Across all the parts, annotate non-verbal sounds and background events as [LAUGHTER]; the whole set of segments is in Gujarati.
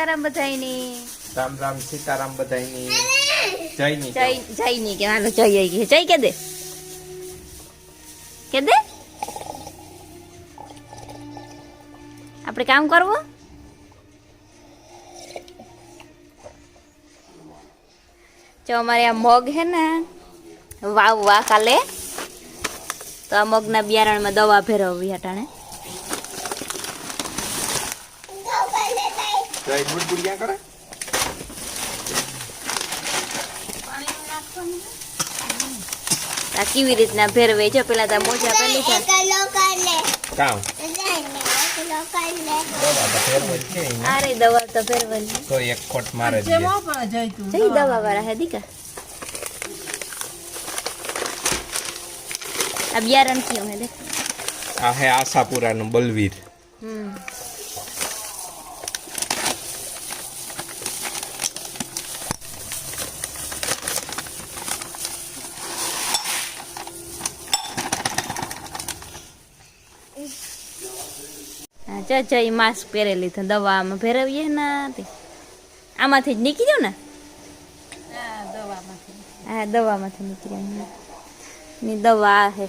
સીતારામ બધાયની રામ રામ સીતારામ બધાયની જય ની જય જય ની કે હાલો જય આઈ ગઈ જય કે દે કે દે આપણે કામ કરવું જો અમારે આ મગ હે ને વાવવા કાલે તો આ મગના બિયારણમાં દવા કરે? આ કેવી રીતના ભેરવે છે? પેલા તો મોજા પેલી છે કામ. અરે દવા તો ફેરવાની તો એક ખોટ મારે જઈ દવા વાળા હે દીકા. આ બિયારણ કયું હે દેખ. આ હે આશાપુરાનું બલવીર. હમ. હા જો જો માસ્ક પહેરેલી તો દવા આમાં ફેરવીએ ને આમાંથી જ નીકળી ગયું ને? હા દવામાંથી. નીકળ્યું ની. દવા છે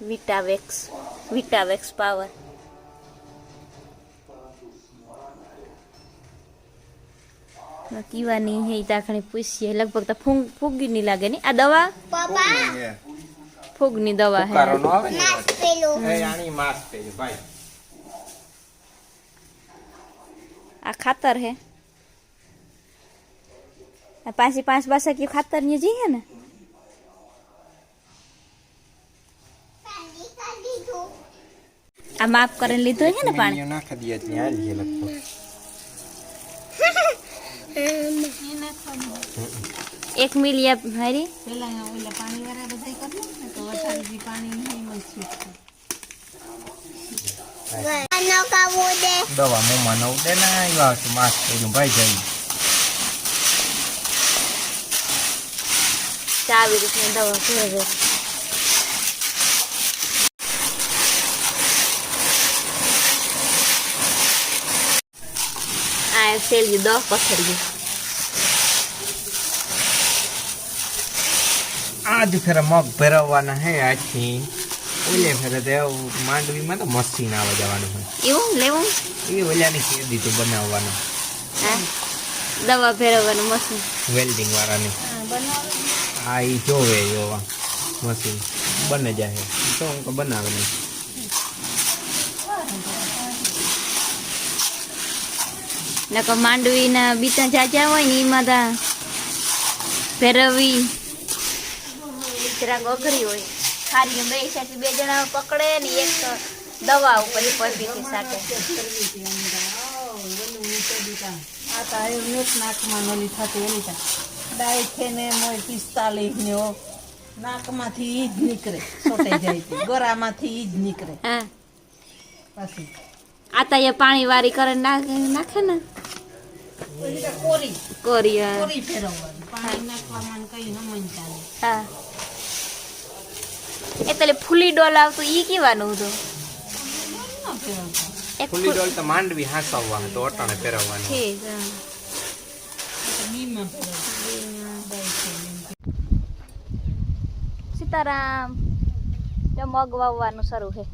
વિટાવેક્સ વિટાવેક્સ પાવર કીવાની હે તાખણી પૂછીએ. લગભગ તો ફૂગ ફૂગી ની લાગે ની? આ દવા? ફૂગની દવા હે. નો એ આની માસ પેલી ભાઈ. આ ખાતર હે. આ પાછી પાંચ બાસઠ ખાતરની જી હે ને? આ માપ કરીને લીધું છે ને પાણી? નાખી દઈએ ત્યાં હાલી છે લગભગ. એક મિલિયા હારી દવા મોમાં નવ દે ને આવ્યા છે માસ પેલું ભાઈ જઈ આવી રીતની દવા ફેરવે આ સેલજી દહ પથરી. આજ ફેરા મગ ભેરવવાના હે આજથી ઓલે ફેરે તે માંડવીમાં તો મશીન આવે જવાનું હોય. એવું? લેવું? એ ઓલાની કેદી તો બનાવવાનું. હા. દવા ફેરવવાનું મશીન. વેલ્ડિંગ વાળાની. હા એ જોવે જોવા. મશીન. બને જાય. તો હું બનાવે નહીં. નકર માંડવીના બીતા જાજા હોય ને એમાં તા ફેરવી જરાક અઘરી હોય. ખારી બે સાથે બે જણા પકડે ને એક દવા ઉપર ઈ પદ્ધતિ સાથે નાકમાંથી ઈ જ નીકળે સોટાઈ જાય છે. ગોરામાંથી ઈ જ નીકળે. હા. પછી. આતા એ પાણી વારી કરે નાખે નાખે ને? કોરી. કોરી કોરી ફેરવવાની. પાણી નાખવામાં ને કઈ ન મન ચાલે હા. એ પેલે ફૂલી ડોલ આવતું ઈ કેવાનું હતું? ફૂલી ડોલ તો માંડવી હાંસવવા તો અટાણે ફેરવવાની. ઠીક સીતારામ જો મગ વાવવાનું શરૂ છે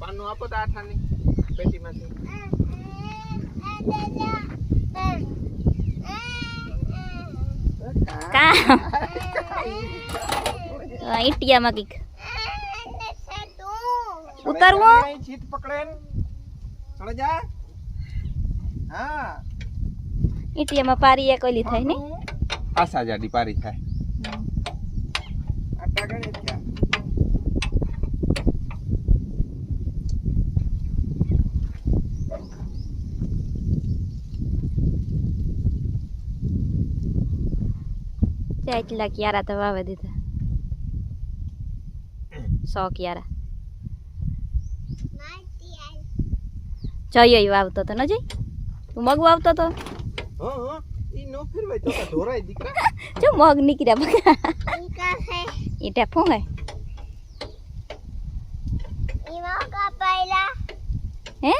પાનું આપો તો આઠાની પેટીમાંથી. કા? આ [LAUGHS] ઈટિયામાં કંઈક. ઉતારવું? ચીત પકડે ચડે જા. હા. ઈટિયામાં પારી એક ઓલી થાય ને? આસા જાડી પારી થાય. આટા ગણે ત્યાં એટલા ક્યારા તો વાવે દીધા. સો ક્યારા. જય વાવતો તો ન જઈ તું મગ વાવતો તો? હા હા. ઈ નો ફેરવાય તો તો ઢોરાય દીકરા. [LAUGHS] જો મગ નીકળ્યા મગ એ ટેફું હે. હે?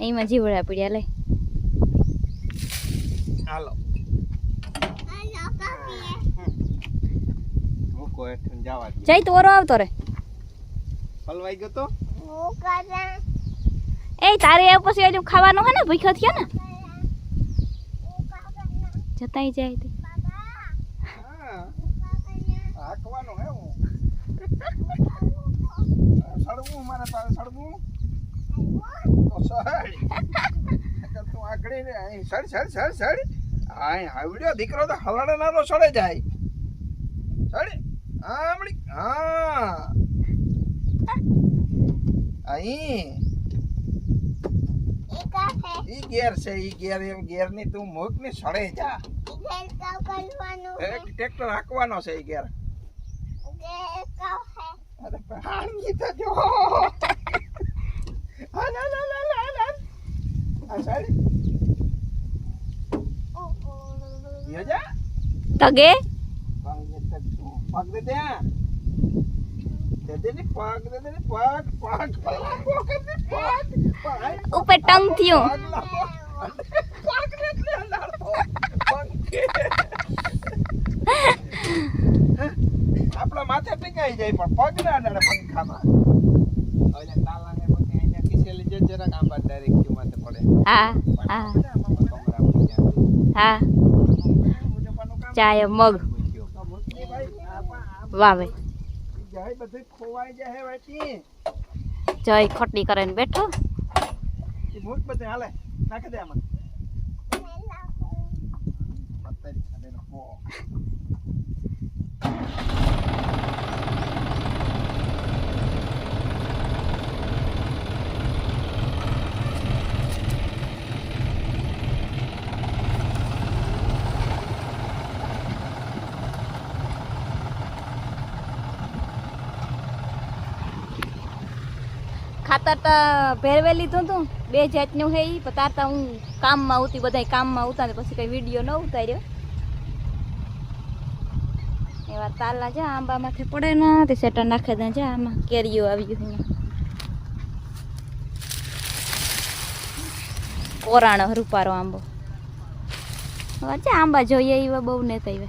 એમાં જીવડા પડ્યા લે. હાલો. મૂકો હેઠળ જવા દે. જઈ તો ઓરો આવતો રે. હલવાઈ ગયો તો? એ તારે એ પછી હજુ ખાવાનું હે ને? ભૂખ્યો થયો ને? જતાઈ જાય તે. હા. હે હું. સડવું મારે તારે સડવું તો સડ તું આકડી ને અહીં સડ સડ સડ સડ આય આવડ્યો દીકરો તો હલાડનારો નાનો સડે જાય. સડ આમળી હા. અહીં. ઈ ગેર છે ઈ ગેર એમ ગેરની તું મૂક ને સડે જા. ટ્રેક્ટર હાંકવાનો છે ઈ ગેર અરે ભાંગી તો જો. હાલ હાલ હાલ હાલ હાલ આ સાઈડ. યો જા. તગે. પગ દે ત્યાં ને ને ઉપર ટંગ થયું. આપણા માથે ટીકાઈ જાય પણ પગ ના અડાડે પંખામાં. હવે તાલાને પછી અહીંયા કિસેલી જે જરાક આંબા ડાયરેક્ટ ક્યુ માથે પડે. હા હા. હા. ચાય મગ. વાવે. જાય બધું ખોવાઈ જાય વાટી જય ખોટી કરીને બેઠો. મૂક બધું હાલે નાખી દે આમાં. ખાતર તો ભેરવે લીધું હતું. બે જાતનું હે ઈ, પણ તાર હું કામમાં આવતી બધા કામમાં આવતા ને પછી કઈ વીડિયો ન ઉતાર્યો. એવા તાલા જા, આંબા માથે પડે ને, તે સેટર નાખે દે જા, આમાં કેરીઓ આવ્યું કોરાણો રૂપારો આંબો. જા, આંબા જોઈએ એવા બહુ ને તૈવે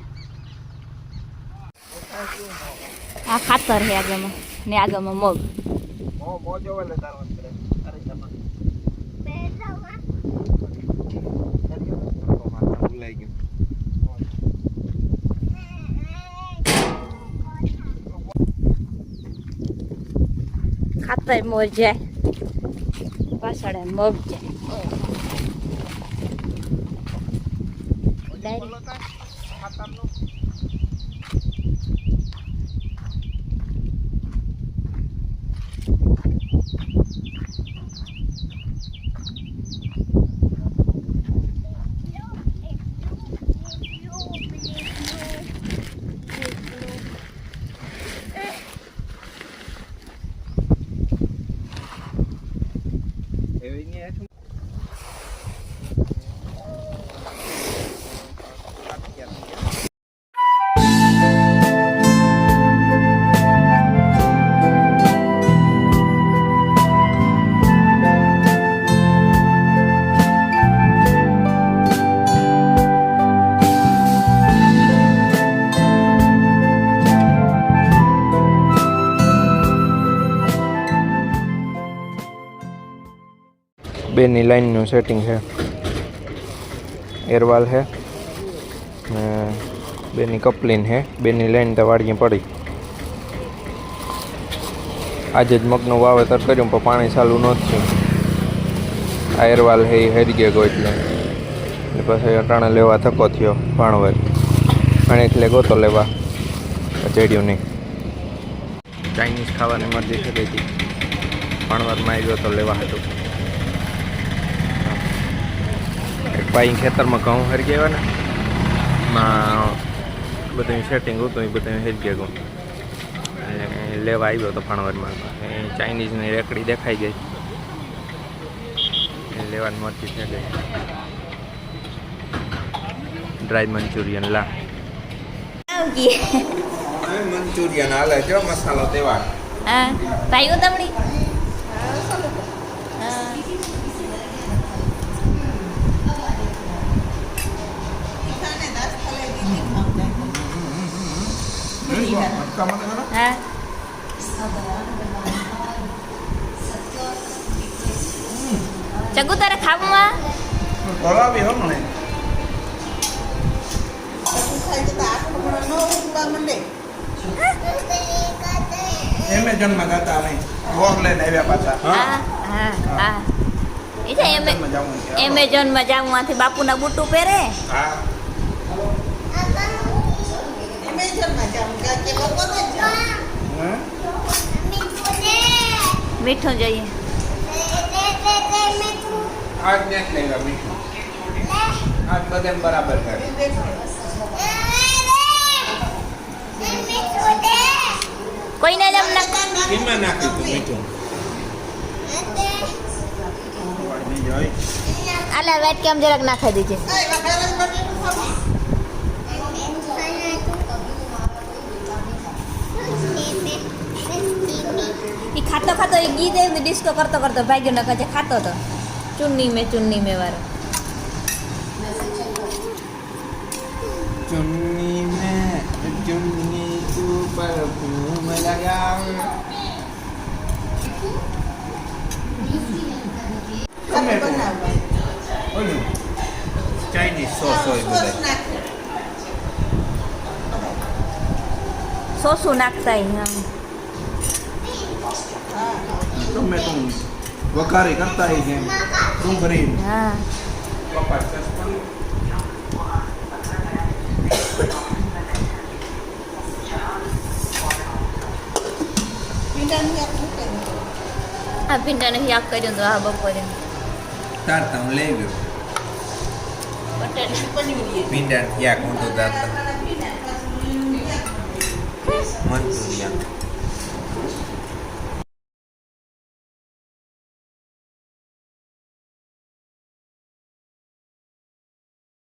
આ ખાતર હે આગળમાં, ને આગળમાં મગ. તારો અંતરે અરે જમા તો માથા ભૂલાઈ ગયું ખાતર મોર જાય. પાછળ મગ જાય. Direct Yeah. બેની લાઈનનું સેટિંગ છે. એરવાલ છે. બેની કપલીન છે. બેની લાઇન તો વાડીએ પડી. આજે જ મગનું વાવેતર કર્યું, પણ પાણી ચાલુ નથી આ એરવાલ છે, એ હેરી ગયો એટલે. એટલે પછી અટાણે લેવા થકો થયો ભાણવર પણ એટલે ગોતો લેવા. ચડ્યું નહીં. ચાઇનીઝ ખાવાની મરજી થઈ હતી ભણવારમાં આવ્યો તો લેવા હતું એક ભાઈ ખેતરમાં ઘઉં હરી ગયા ને માં બધું સેટિંગ હતું એ બધું હરી ગયા. ઘઉં અને લેવા આવ્યો હતો ફાણવરમાં ચાઇનીઝની રેકડી દેખાઈ ગઈ. લેવાની થઈ ગઈ ડ્રાય મંચુરિયન લા. મંચુરિયન હાલે જો મસાલો તેવા હા ભાઈઓ તમડી હા? ચગુ તારે ખાવામાં ખોલાવી હો મને. એમેઝોનમાં ગાતા અમે વોક લઈને આવ્યા પાછા. હા? હા હા એ છે એમે એમેઝોનમાં. એમેઝોનમાં જામમાંથી બાપુના બુટું પહેરે. હા એમેઝોનમાં જાઉં કારણ કે બપોરે જ જાઉં. હમ? મીઠું જોઈએ. આજ નથી લેવા મીઠું. આજ બધાને બરાબર છે કોઈને જ ના તું મીઠું. આલા વેટ કેમ જરાક નાખી દીજે. ખાતો એ ગીત એવી ડિસ્કો કરતો કરતો ભાગ્યો ન કાજે ખાતો હતો ચુન્ની મેં ચુન્ની મેં વાળો ચુન્ની મેં ચુન્ની તું પર ઘૂમ લગાવ. ઓલું નાખતા હા. આમ તું વઘારી કરતા હોય જેમ ભરી હા. આ ભીંડાને શાક કર્યું તો આ બપોરે. તારતા હું લઈ ગયો. બટાટી પનીર. ભીંડા તો તારતા. મન તો